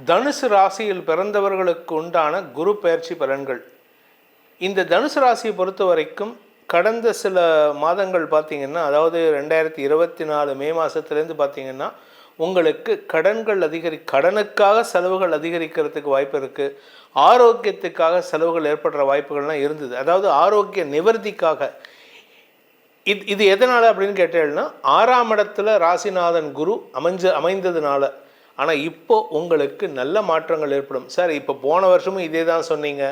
தனுசு ராசியில் பிறந்தவர்களுக்கு உண்டான குரு பயிற்சி பலன்கள். இந்த தனுசு ராசியை பொறுத்த வரைக்கும் கடந்த சில மாதங்கள் பார்த்திங்கன்னா அதாவது ரெண்டாயிரத்தி இருபத்தி நாலு மே மாதத்துலேருந்து பார்த்திங்கன்னா உங்களுக்கு கடன்கள் அதிகரி கடனுக்காக செலவுகள் அதிகரிக்கிறதுக்கு வாய்ப்பு இருக்குது ஆரோக்கியத்துக்காக செலவுகள் ஏற்படுற வாய்ப்புகள்லாம் இருந்தது. அதாவது ஆரோக்கிய நிவர்த்திக்காக. இது இது எதனால் அப்படின்னு கேட்டேன்னா ஆறாம் இடத்துல ராசிநாதன் குரு அமைஞ்ச அமைந்ததுனால. ஆனால் இப்போ உங்களுக்கு நல்ல மாற்றங்கள் ஏற்படும். சார் இப்போ போன வருஷமும் இதே தான் சொன்னீங்க.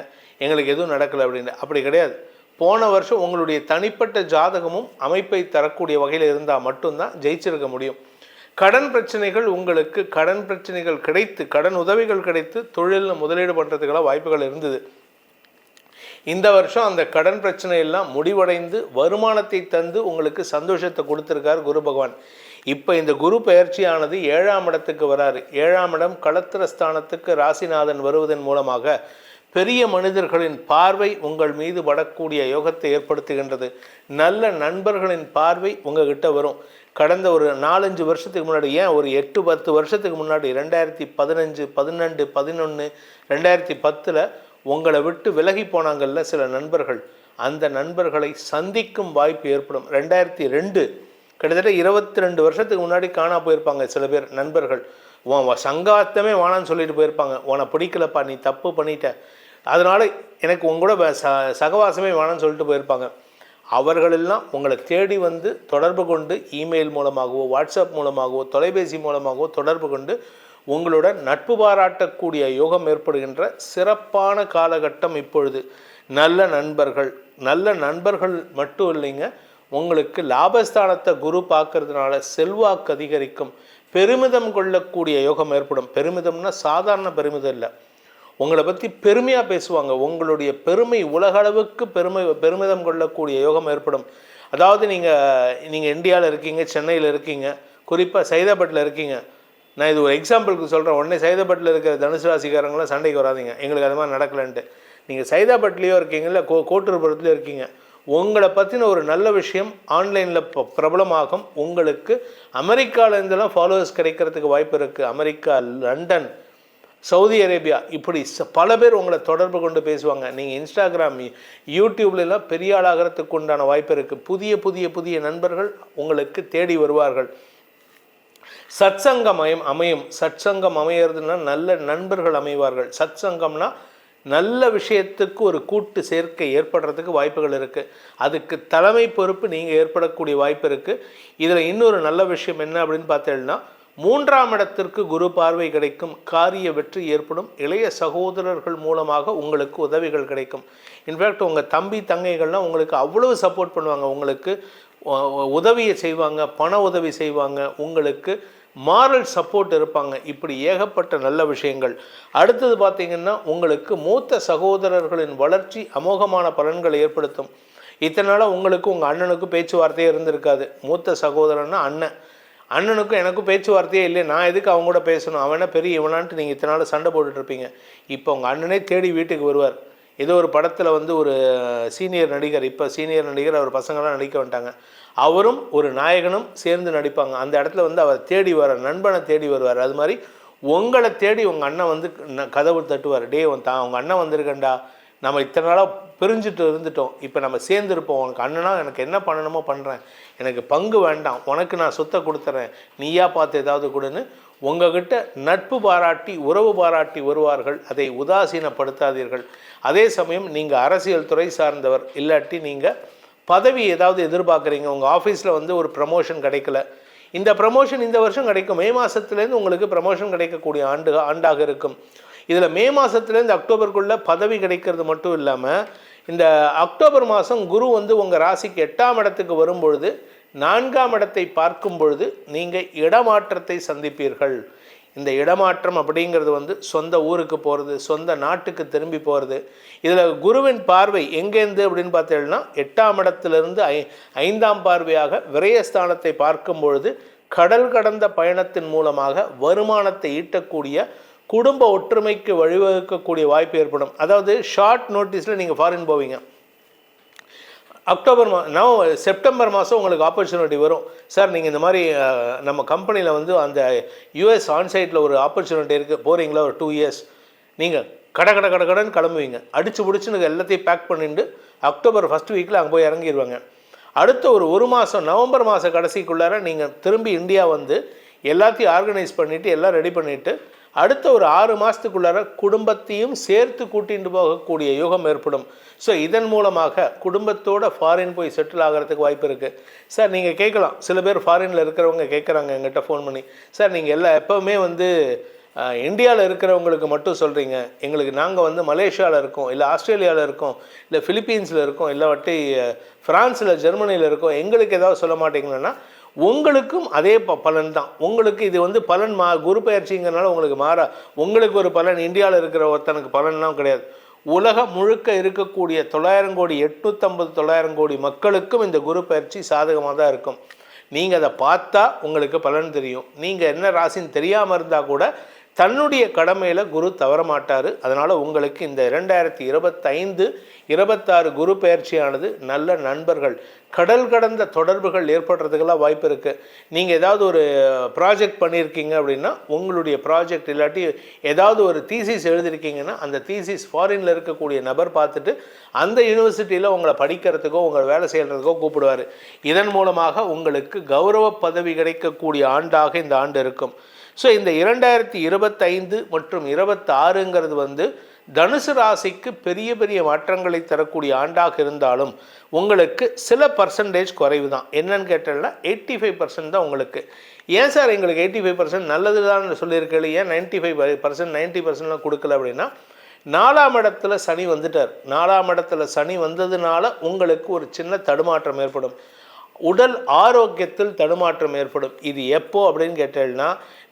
எங்களுக்கு எதுவும் நடக்கலை அப்படின்னு. அப்படி கிடையாது. போன வருஷம் உங்களுடைய தனிப்பட்ட ஜாதகமும் அமைப்பை தரக்கூடிய வகையில் இருந்தால் மட்டும்தான் ஜெயிச்சிருக்க முடியும். கடன் பிரச்சனைகள் உங்களுக்கு கடன் பிரச்சனைகள் கிடைத்து கடன் உதவிகள் கிடைத்து தொழிலில் முதலீடு பண்ணுறதுக்கெல்லாம் வாய்ப்புகள் இருந்தது. இந்த வருஷம் அந்த கடன் பிரச்சனையெல்லாம் முடிவடைந்து வருமானத்தை தந்து உங்களுக்கு சந்தோஷத்தை கொடுத்துருக்கார் குரு பகவான். இப்போ இந்த குரு பயிற்சியானது ஏழாம் இடத்துக்கு வராரு. ஏழாம் இடம் களத்திர ஸ்தானத்துக்கு ராசிநாதன் வருவதன் மூலமாக பெரிய மனிதர்களின் பார்வை உங்கள் மீது படக்கூடிய யோகத்தை ஏற்படுத்துகின்றது. நல்ல நண்பர்களின் பார்வை உங்ககிட்ட வரும். கடந்த ஒரு நாலஞ்சு வருஷத்துக்கு முன்னாடி ஏன் ஒரு எட்டு பத்து வருஷத்துக்கு முன்னாடி ரெண்டாயிரத்தி பதினஞ்சு பதினெண்டு பதினொன்று ரெண்டாயிரத்தி பத்தில் உங்களை விட்டு விலகி போனாங்கல்ல சில நண்பர்கள். அந்த நண்பர்களை சந்திக்கும் வாய்ப்பு ஏற்படும். ரெண்டாயிரத்தி ரெண்டு கிட்டத்தட்ட இருபத்தி ரெண்டு வருஷத்துக்கு முன்னாடி காணா போயிருப்பாங்க சில பேர் நண்பர்கள். உன் சங்காத்தமே வேணான்னு சொல்லிட்டு போயிருப்பாங்க. உன்னை பிடிக்கலப்பா நீ தப்பு பண்ணிட்ட. அதனால் எனக்கு உங்களோட ச சகவாசமே வேணான்னு சொல்லிட்டு போயிருப்பாங்க. அவர்களெல்லாம் உங்களை தேடி வந்து தொடர்பு கொண்டு இமெயில் மூலமாகவோ வாட்ஸ்அப் மூலமாகவோ தொலைபேசி மூலமாகவோ தொடர்பு கொண்டு உங்களோட நட்பு பாராட்டக்கூடிய யோகம் ஏற்படுகின்ற சிறப்பான காலகட்டம் இப்பொழுது. நல்ல நண்பர்கள் நல்ல நண்பர்கள் மட்டும் இல்லைங்க உங்களுக்கு லாபஸ்தானத்தை குரு பார்க்கறதுனால செல்வாக்கு அதிகரிக்கும். பெருமிதம் கொள்ளக்கூடிய யோகம் ஏற்படும். பெருமிதம்னா சாதாரண பெருமிதம் இல்லை. உங்களை பற்றி பெருமையாக பேசுவாங்க. உங்களுடைய பெருமை உலகளவுக்கு பெருமை பெருமிதம் கொள்ளக்கூடிய யோகம் ஏற்படும். அதாவது நீங்கள் நீங்கள் இந்தியாவில் இருக்கீங்க சென்னையில் இருக்கீங்க குறிப்பாக சைதாபட்டில் இருக்கீங்க. நான் இது ஒரு எக்ஸாம்பிளுக்கு சொல்கிறேன் உடனே சைதாபட்டில் இருக்கிற தனுசு ராசிக்காரங்களாம் சண்டைக்கு வராதீங்க. எங்களுக்கு அது மாதிரி நடக்கலன்ட்டு. நீங்கள் சைதாபேட்லேயோ இருக்கீங்களா கோ கோட்டூர்புரத்துலேயோ இருக்கீங்க. உங்களை பற்றின ஒரு நல்ல விஷயம் ஆன்லைனில் பிரபலமாகும். உங்களுக்கு அமெரிக்காவிலேருந்தெல்லாம் ஃபாலோவர்ஸ் கிடைக்கிறதுக்கு வாய்ப்பு இருக்குது அமெரிக்கா லண்டன் சவுதி அரேபியா இப்படி ச- பல பேர் உங்களை தொடர்பு கொண்டு பேசுவாங்க. நீங்கள் இன்ஸ்டாகிராம் யூ- பெரிய ஆளாகிறதுக்கு உண்டான வாய்ப்பு இருக்குது புதிய புதிய புதிய நண்பர்கள் உங்களுக்கு தேடி வருவார்கள். சத்சங்கம் அமையும் அமையும். சத்சங்கம் அமையிறதுனா நல்ல நண்பர்கள் அமைவார்கள். சத்சங்கம்னா நல்ல விஷயத்துக்கு ஒரு கூட்டு சேர்க்கை ஏற்படுறதுக்கு வாய்ப்புகள் இருக்குது அதுக்கு தலைமை பொறுப்பு நீங்கள் ஏற்படக்கூடிய வாய்ப்பு இருக்குது இதில் இன்னொரு நல்ல விஷயம் என்ன அப்படின்னு பார்த்தீங்கன்னா மூன்றாம் இடத்திற்கு குரு பார்வை கிடைக்கும் காரிய வெற்றி ஏற்படும் இளைய சகோதரர்கள் மூலமாக உங்களுக்கு உதவிகள் கிடைக்கும். இன்ஃபேக்ட் உங்கள் தம்பி தங்கைகள்லாம் உங்களுக்கு அவ்வளவு சப்போர்ட் பண்ணுவாங்க. உங்களுக்கு உதவியை செய்வாங்க பண உதவி செய்வாங்க. உங்களுக்கு மாரல் சப்போர்ட் இருப்பாங்க. இப்படி ஏகப்பட்ட நல்ல விஷயங்கள். அடுத்தது பார்த்தீங்கன்னா உங்களுக்கு மூத்த சகோதரர்களின் வளர்ச்சி அமோகமான பலன்களை ஏற்படுத்தும். இத்தனை நாளாக உங்களுக்கு உங்கள் அண்ணனுக்கும் பேச்சுவார்த்தையே இருந்திருக்காது. மூத்த சகோதரன்னா அண்ணன். அண்ணனுக்கும் எனக்கும் பேச்சுவார்த்தையே இல்லை நான் எதுக்கு அவங்க கூட பேசணும்? அவனா பெரிய இவனான்ட்டு நீங்கள் இத்தனை நாள் சண்டை போட்டுட்ருப்பீங்க இப்போ உங்கள் அண்ணனே தேடி வீட்டுக்கு வருவார். ஏதோ ஒரு படத்தில் வந்து ஒரு சீனியர் நடிகர் இப்போ சீனியர் நடிகர் அவர் பசங்களாம் நடிக்க வந்துட்டாங்க. அவரும் ஒரு நாயகனும் சேர்ந்து நடிப்பாங்க. அந்த இடத்துல வந்து அவர் தேடி வர நண்பனை தேடி வருவார். அது மாதிரி உங்களை தேடி உங்கள் அண்ணன் வந்து ந- கதவு தட்டுவார். டே உன் தான் உங்கள் அண்ணன் வந்திருக்கேன்டா. நம்ம இத்தனை நாளாக பிரிஞ்சுட்டு இருந்துட்டோம். இப்போ நம்ம சேர்ந்துருப்போம். உனக்கு அண்ணனா எனக்கு என்ன பண்ணணுமோ பண்ணுறேன் எனக்கு பங்கு வேண்டாம். உனக்கு நான் சொத்தை கொடுத்துறேன். நீயா பார்த்து ஏதாவது கொடுன்னு உங்ககிட்ட நட்பு பாராட்டி உறவு பாராட்டி வருவார்கள். அதை உதாசீனப்படுத்தாதீர்கள். அதே சமயம் நீங்கள் அரசியல் துறை சார்ந்தவர். இல்லாட்டி நீங்கள் பதவி ஏதாவது எதிர்பார்க்குறீங்க உங்கள் ஆஃபீஸில் வந்து ஒரு ப்ரமோஷன் கிடைக்கல. இந்த ப்ரமோஷன் இந்த வருஷம் கிடைக்கும். மே மாதத்துலேருந்து உங்களுக்கு ப்ரமோஷன் கிடைக்கக்கூடிய ஆண்டு ஆண்டாக இருக்கும். இதில் மே மாதத்துலேருந்து அக்டோபருக்குள்ளே பதவி கிடைக்கிறது மட்டும் இல்லாமல் இந்த அக்டோபர் மாதம் குரு வந்து உங்கள் ராசிக்கு எட்டாம் இடத்துக்கு வரும்பொழுது நான்காம் இடத்தை பார்க்கும் பொழுது நீங்கள் இடமாற்றத்தை சந்திப்பீர்கள். இந்த இடமாற்றம் அப்படிங்கிறது வந்து சொந்த ஊருக்கு போகிறது சொந்த நாட்டுக்கு திரும்பி போகிறது இதில் குருவின் பார்வை எங்கேருந்து அப்படின்னு பார்த்தீங்கன்னா எட்டாம் இடத்திலிருந்து ஐ ஐந்தாம் பார்வையாக விரயஸ்தானத்தை பார்க்கும் பொழுது கடல் கடந்த பயணத்தின் மூலமாக வருமானத்தை ஈட்டக்கூடிய குடும்ப ஒற்றுமைக்கு வழிவகுக்கக்கூடிய வாய்ப்பு ஏற்படும். அதாவது ஷார்ட் நோட்டீஸில் நீங்கள் ஃபாரின் போவீங்க. அக்டோபர் மா நவ செப்டம்பர் மாதம் உங்களுக்கு ஆப்பர்ச்சுனிட்டி வரும். சார் நீங்கள் இந்த மாதிரி நம்ம கம்பெனியில் வந்து அந்த யூஎஸ் ஆன்சைட்டில் ஒரு ஆப்பர்ச்சுனிட்டி இருக்குது போகிறீங்களா ஒரு டூ இயர்ஸ் நீங்கள் கட கட கட கடன் கிளம்புவீங்க. அடித்து பிடிச்சி நீங்கள் எல்லாத்தையும் பேக் பண்ணிட்டு அக்டோபர் ஃபஸ்ட் வீக்கில் அங்கே போய் இறங்கிடுவாங்க அடுத்த ஒரு ஒரு மாதம் நவம்பர் மாத கடைசிக்குள்ளார நீங்கள் திரும்பி இந்தியா வந்து எல்லாத்தையும் ஆர்கனைஸ் பண்ணிவிட்டு எல்லாம் ரெடி பண்ணிவிட்டு அடுத்த ஒரு ஆறு மாதத்துக்குள்ளார குடும்பத்தையும் சேர்த்து கூட்டிகிட்டு போகக்கூடிய யோகம் ஏற்படும். ஸோ இதன் மூலமாக குடும்பத்தோட ஃபாரின் போய் செட்டில் ஆகிறதுக்கு வாய்ப்பு இருக்குது சார் நீங்கள் கேட்கலாம். சில பேர் ஃபாரினில் இருக்கிறவங்க கேட்குறாங்க எங்கிட்ட ஃபோன் பண்ணி. சார் நீங்கள் எல்லா எப்போவுமே வந்து இந்தியாவில் இருக்கிறவங்களுக்கு மட்டும் சொல்கிறீங்க எங்களுக்கு நாங்கள் வந்து மலேசியாவில் இருக்கோம் இல்லை ஆஸ்திரேலியாவில் இருக்கோம் இல்லை ஃபிலிப்பீன்ஸில் இருக்கோம் இல்லை வட்டி ஃப்ரான்ஸில் ஜெர்மனியில் இருக்கோம். எங்களுக்கு ஏதாவது சொல்ல மாட்டீங்கன்னா உங்களுக்கும் அதே ப பலன் தான் உங்களுக்கு இது வந்து பலன் மா குரு பயிற்சிங்கிறனால உங்களுக்கு மாறா. உங்களுக்கு ஒரு பலன் இந்தியாவில் இருக்கிற ஒருத்தனுக்கு பலன்லாம் கிடையாது. உலகம் முழுக்க இருக்கக்கூடிய தொள்ளாயிரம் கோடி எட்நூற்றம்பது தொள்ளாயிரம் கோடி மக்களுக்கும் இந்த குரு பயிற்சி சாதகமாக தான் இருக்கும். நீங்கள் அதை பார்த்தா உங்களுக்கு பலன் தெரியும். நீங்கள் என்ன ராசின்னு தெரியாமல் இருந்தால் கூட தன்னுடைய கடமையில் குரு தவற மாட்டார். அதனால் உங்களுக்கு இந்த இரண்டாயிரத்தி இருபத்தைந்து இருபத்தாறு குரு பயிற்சியானது நல்ல நண்பர்கள். கடல் கடந்த தொடர்புகள் ஏற்படுறதுக்கெல்லாம் வாய்ப்பு இருக்குது நீங்கள் ஏதாவது ஒரு ப்ராஜெக்ட் பண்ணியிருக்கீங்க அப்படின்னா உங்களுடைய ப்ராஜெக்ட் இல்லாட்டி ஏதாவது ஒரு தீசிஸ் எழுதியிருக்கீங்கன்னா அந்த தீசிஸ் ஃபாரினில் இருக்கக்கூடிய நபர் பார்த்துட்டு அந்த யூனிவர்சிட்டியில் உங்களை படிக்கிறதுக்கோ உங்களை வேலை செய்கிறதுக்கோ கூப்பிடுவார். இதன் மூலமாக உங்களுக்கு கௌரவ பதவி கிடைக்கக்கூடிய ஆண்டாக இந்த ஆண்டு இருக்கும். ஸோ இந்த இரண்டாயிரத்தி இருபத்தைந்து மற்றும் இருபத்தாறுங்கிறது வந்து தனுசு ராசிக்கு பெரிய பெரிய மாற்றங்களை தரக்கூடிய ஆண்டாக இருந்தாலும் உங்களுக்கு சில பர்சன்டேஜ் குறைவு தான் என்னன்னு கேட்டோம்னா எயிட்டி ஃபைவ் பர்சன்ட் தான் உங்களுக்கு. ஏன் சார் எங்களுக்கு எயிட்டி ஃபைவ் பர்சன்ட் நல்லது தான் சொல்லியிருக்கேன் ஏன் நைன்ட்டி ஃபைவ் பர்சன்ட் நைன்ட்டி பர்சன்ட்லாம் கொடுக்கல அப்படின்னா நாலாம் இடத்துல சனி வந்துட்டார். நாலாம் இடத்துல சனி வந்ததுனால உங்களுக்கு ஒரு சின்ன தடுமாற்றம் ஏற்படும். உடல் ஆரோக்கியத்தில் தடுமாற்றம் ஏற்படும். இது எப்போ அப்படின்னு கேட்டேன்னா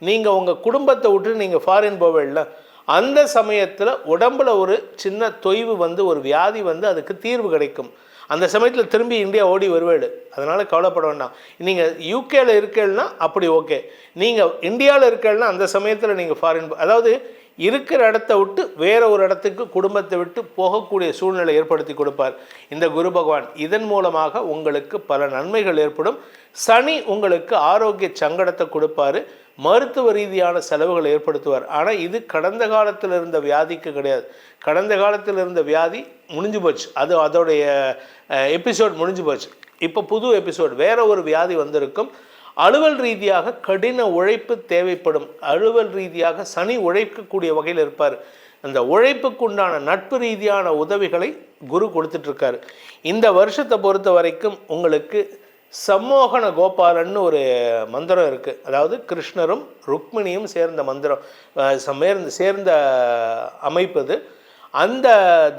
நீங்கள் உங்கள் குடும்பத்தை விட்டு நீங்கள் ஃபாரின் போவேல அந்த சமயத்தில் உடம்புல ஒரு சின்ன தொய்வு வந்து ஒரு வியாதி வந்து அதுக்கு தீர்வு கிடைக்கும். அந்த சமயத்தில் திரும்பி இந்தியா ஓடி வருவேடு. அதனால் கவலைப்பட வேண்டாம். நீங்கள் யூகேயில் இருக்கேன்னா அப்படி ஓகே நீங்கள் இந்தியாவில் இருக்கேன்னா அந்த சமயத்தில் நீங்கள் ஃபாரின் அதாவது இருக்கிற இடத்த விட்டு வேற ஒரு இடத்துக்கு குடும்பத்தை விட்டு போகக்கூடிய சூழ்நிலை ஏற்படுத்தி கொடுப்பார். இந்த குரு பகவான் இதன் மூலமாக உங்களுக்கு பல நன்மைகள் ஏற்படும். சனி உங்களுக்கு ஆரோக்கிய சங்கடத்தை கொடுப்பாரு. மருத்துவ ரீதியான செலவுகளை ஏற்படுத்துவார். ஆனால் இது கடந்த காலத்தில் இருந்த வியாதிக்கு கிடையாது. கடந்த காலத்தில் இருந்த வியாதி முடிஞ்சு போச்சு. அது அதோடைய எபிசோட் முடிஞ்சு போச்சு. இப்போ புது எபிசோட் வேற ஒரு வியாதி வந்திருக்கும். அலுவல் ரீதியாக கடின உழைப்பு தேவைப்படும். அலுவல் ரீதியாக சனி உழைக்கக்கூடிய வகையில் இருப்பார். அந்த உழைப்புக்குண்டான நட்பு ரீதியான உதவிகளை குரு கொடுத்துட்ருக்காரு. இந்த வருஷத்தை பொறுத்த வரைக்கும் உங்களுக்கு சம்மோகன கோபாலன்னு ஒரு மந்திரம் இருக்குது அதாவது கிருஷ்ணரும் ருக்மிணியும் சேர்ந்த மந்திரம் சேர்ந்து சேர்ந்த அமைப்பது அந்த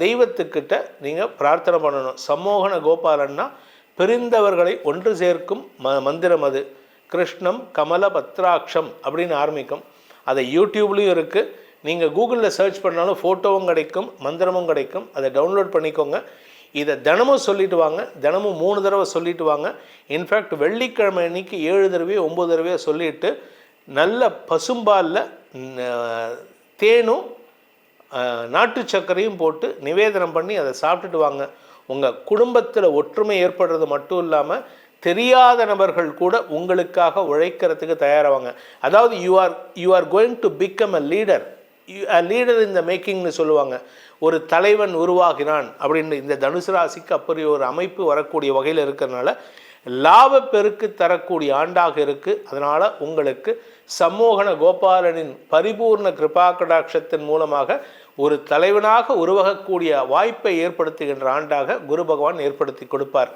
தெய்வத்துக்கிட்ட நீங்கள் பிரார்த்தனை பண்ணணும். சம்மோகன கோபாலன்னா பிரிந்தவர்களை ஒன்று சேர்க்கும் ம மந்திரம் அது. கிருஷ்ணம் கமல பத்ராட்சம் அப்படின்னு ஆரம்பிக்கும். அதை யூடியூப்லேயும் இருக்குது நீங்கள் கூகுளில் சர்ச் பண்ணாலும் ஃபோட்டோவும் கிடைக்கும் மந்திரமும் கிடைக்கும். அதை டவுன்லோட் பண்ணிக்கோங்க. இதை தினமும் சொல்லிட்டு வாங்க. தினமும் மூணு தடவை சொல்லிட்டு வாங்க. இன்ஃபேக்ட் வெள்ளிக்கிழமை அன்னைக்கு ஏழு தடவையோ ஒம்பது தடவையோ சொல்லிட்டு நல்ல பசும்பாலில் தேனும் நாட்டு சர்க்கரையும் போட்டு நிவேதனம் பண்ணி அதை சாப்பிட்டுட்டு வாங்க. உங்கள் குடும்பத்தில் ஒற்றுமை ஏற்படுறது மட்டும் இல்லாமல் தெரியாத நபர்கள் கூட உங்களுக்காக உழைக்கிறதுக்கு தயாராவாங்க. அதாவது you are you are going to become a leader leader இந்த மேக்கிங்னு சொல்லுவாங்க. ஒரு தலைவன் உருவாகினான் அப்படின்னு இந்த தனுசு ராசிக்கு அப்படி ஒரு அமைப்பு வரக்கூடிய வகையில் இருக்கிறதுனால லாப பெருக்கு தரக்கூடிய ஆண்டாக இருக்குது அதனால் உங்களுக்கு சம்மோகன கோபாலனின் பரிபூர்ண கிருபா கடாட்சத்தின் மூலமாக ஒரு தலைவனாக உருவாகக்கூடிய வாய்ப்பை ஏற்படுத்துகின்ற ஆண்டாக குரு பகவான் ஏற்படுத்தி கொடுப்பார்.